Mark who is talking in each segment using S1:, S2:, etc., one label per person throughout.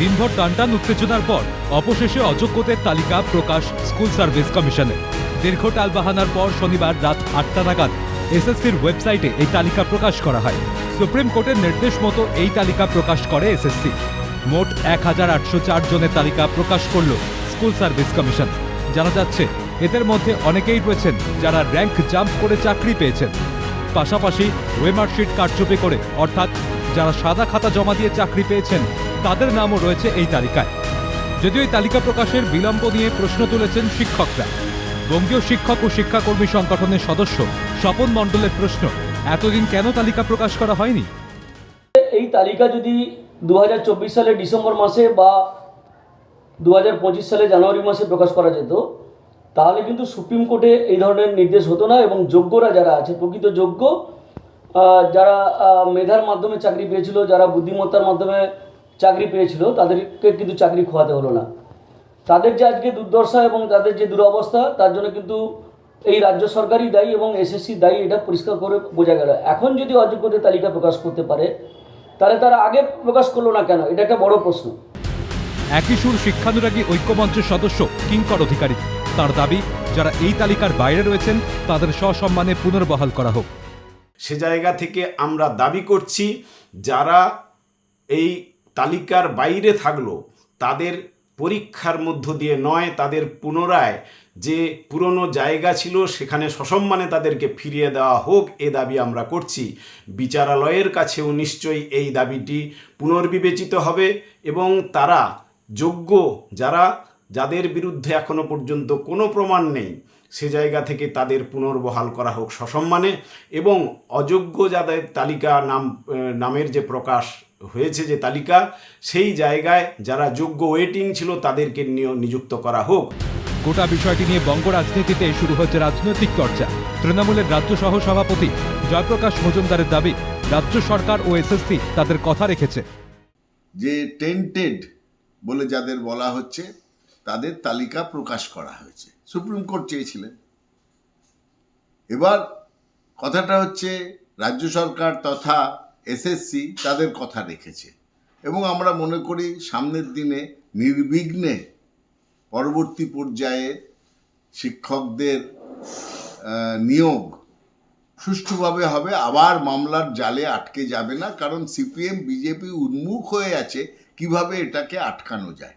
S1: দিনভর টানটান উত্তেজনার পর, অবশেষে অযোগ্যদের তালিকা প্রকাশ স্কুল সার্ভিস কমিশনের দীর্ঘ টালবাহানার পর শনিবার রাত আটটা নাগাদ এসএসসির ওয়েবসাইটে এই তালিকা প্রকাশ করা হয়। সুপ্রিম কোর্টের নির্দেশ মতো এই তালিকা প্রকাশ করে এসএসসি। মোট এক হাজার আটশো চার জনের তালিকা প্রকাশ করল স্কুল সার্ভিস কমিশন। জানা যাচ্ছে, এদের মধ্যে অনেকেই রয়েছেন যারা র্যাঙ্ক জাম্প করে চাকরি পেয়েছেন। পাশাপাশি ওয়েমার্কশিট কারচুপি করে, অর্থাৎ যারা সাদা খাতা জমা দিয়ে চাকরি পেয়েছেন তাদের নামও রয়েছে এই তালিকায়। যদিও এই তালিকা প্রকাশের বিলম্ব নিয়ে প্রশ্ন তুলেছেন শিক্ষকরা। বঙ্গীয় শিক্ষক ও শিক্ষাকর্মী সংগঠনের সদস্য স্বপন মণ্ডলের প্রশ্ন, এতদিন কেন তালিকা প্রকাশ করা হয়নি?
S2: এই তালিকা যদি দু সালের ডিসেম্বর মাসে বা দু হাজার পঁচিশ সালে জানুয়ারি মাসে প্রকাশ করা যেত, তাহলে কিন্তু সুপ্রিম কোর্টে এই ধরনের নির্দেশ হতো না এবং যোগ্যরা যারা আছে, প্রকৃত যোগ্য যারা মেধার মাধ্যমে চাকরি পেয়েছিল, যারা বুদ্ধিমত্তার মাধ্যমে চাকরি পেয়েছিল তাদেরকে কিন্তু চাকরি খোয়াতে হলো না। তাদের যে আজকে দুর্দশা এবং তাদের যে দুরবস্থা তার জন্য কিন্তু এই রাজ্য সরকারই দায়ী এবং এসএসসি দায়ী এটা পরিষ্কার করে বোঝা গেল। এখন যদি অযোগ্যদের তালিকা প্রকাশ করতে পারে তাহলে তারা আগে প্রকাশ করল না কেন? এটা একটা বড় প্রশ্ন।
S1: একই সুর শিক্ষানুরাগী ঐক্যমঞ্চের সদস্য কিঙ্কর অধিকারী। তার দাবি যারা এই তালিকার বাইরে রয়েছেন তাদের সসম্মানে পুনর্বহাল করা হোক।
S3: সে জায়গা থেকে আমরা দাবি করছি যারা এই তালিকার বাইরে থাকল, তাদের পরীক্ষার মধ্য দিয়ে নয়, তাদের পুনরায় যে পুরনো জায়গা ছিল সেখানে সসম্মানে তাদেরকে ফিরিয়ে দেওয়া হোক, এ দাবি আমরা করছি। বিচারালয়ের কাছেও নিশ্চয়ই এই দাবিটি পুনর্বিবেচিত হবে এবং তারা যোগ্য যারা, যাদের বিরুদ্ধে এখনও পর্যন্ত কোনো প্রমাণ নেই, সে জায়গা থেকে তাদের পুনর্বহাল করা হোক সসম্মানে এবং অযোগ্য যাদের তালিকা নাম নামের যে প্রকাশ হয়েছে যে তালিকা সেই জায়গায় যারা যোগ্য ওয়েটিং ছিল তাদেরকে নিয়ে নিযুক্ত করা হোক।
S1: গোটা বিষয়টি নিয়ে বঙ্গ রাজনীতিতে শুরু হচ্ছে রাজনৈতিক চর্চা। তৃণমূলের রাজ্য সহ সভাপতি জয়প্রকাশ মজুমদারের দাবি রাজ্য সরকার ও এসএসসি তাদের কথা রেখেছে।
S4: যে টেন্টেড বলে যাদের বলা হচ্ছে তাদের তালিকা প্রকাশ করা হয়েছে। সুপ্রিম কোর্ট চেয়েছিলেন। এবার কথাটা হচ্ছে রাজ্য সরকার তথা এসএসসি তাদের কথা রেখেছে। এবং আমরা মনে করি সামনের দিনে নির্বিঘ্নে পরবর্তী পর্যায়ে শিক্ষকদের নিয়োগ সুষ্ঠুভাবে হবে। আবার মামলার জালে আটকে যাবে না, কারণ সিপিএম, বিজেপি উন্মুখ হয়ে আছে কীভাবে এটাকে আটকানো যায়।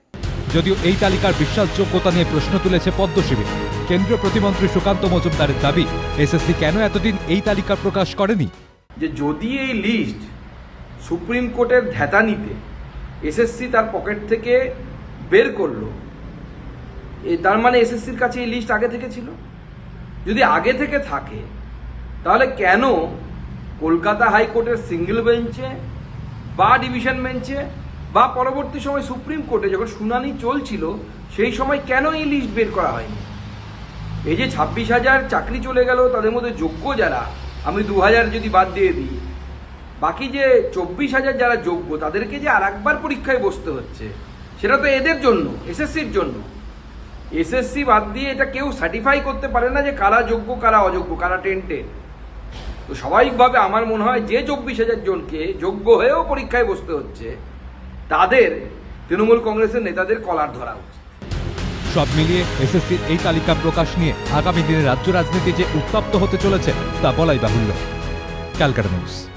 S1: যদিও এই তালিকার বিশ্বাসযোগ্যতা নিয়ে প্রশ্ন তুলেছে পদ্ম শিবির। কেন্দ্রীয় প্রতিমন্ত্রী সুকান্ত মজুমদারের দাবি এসএসসি কেন এতদিন এই তালিকা প্রকাশ করেনি?
S5: যে যদি এই লিস্ট সুপ্রিম কোর্টের ধ্যাতানিতে এসএসসি তার পকেট থেকে বের করল তার মানে এসএসসির কাছে এই লিস্ট আগে থেকে ছিল? যদি আগে থেকে থাকে, তাহলে কেন কলকাতা হাইকোর্টের সিঙ্গেল বেঞ্চে বা ডিভিশন বেঞ্চে বা পরবর্তী সময় সুপ্রিম কোর্টে যখন শুনানি চলছিল, সেই সময় কেন এই লিস্ট বের করা হয়নি? এই যে ছাব্বিশ হাজার চাকরি চলে গেল, তাদের মধ্যে যোগ্য যারা আমি দু হাজার যদি বাদ দিয়ে দিই, বাকি যে চব্বিশ হাজার যারা যোগ্য, তাদেরকে যে আর একবার পরীক্ষায় বসতে হচ্ছে, সেটা তো এদের জন্য, এসএসসির জন্য। এসএসসি বাদ দিয়ে এটা কেউ সার্টিফাই করতে পারে না যে কারা যোগ্য, কারা অযোগ্য, কারা টেন্টেড তো স্বাভাবিকভাবে আমার মনে হয় যে চব্বিশ হাজার জনকে যোগ্য হয়েও পরীক্ষায় বসতে হচ্ছে, তাদের তৃণমূল কংগ্রেসের নেতাদের কলার ধরা উচিত।
S1: সব মিলিয়ে এসএসসির এই তালিকা প্রকাশ নিয়ে আগামী দিনে রাজ্য রাজনীতি যে উত্তপ্ত হতে চলেছে, তা বলাই বাহুল্য। Calcutta news.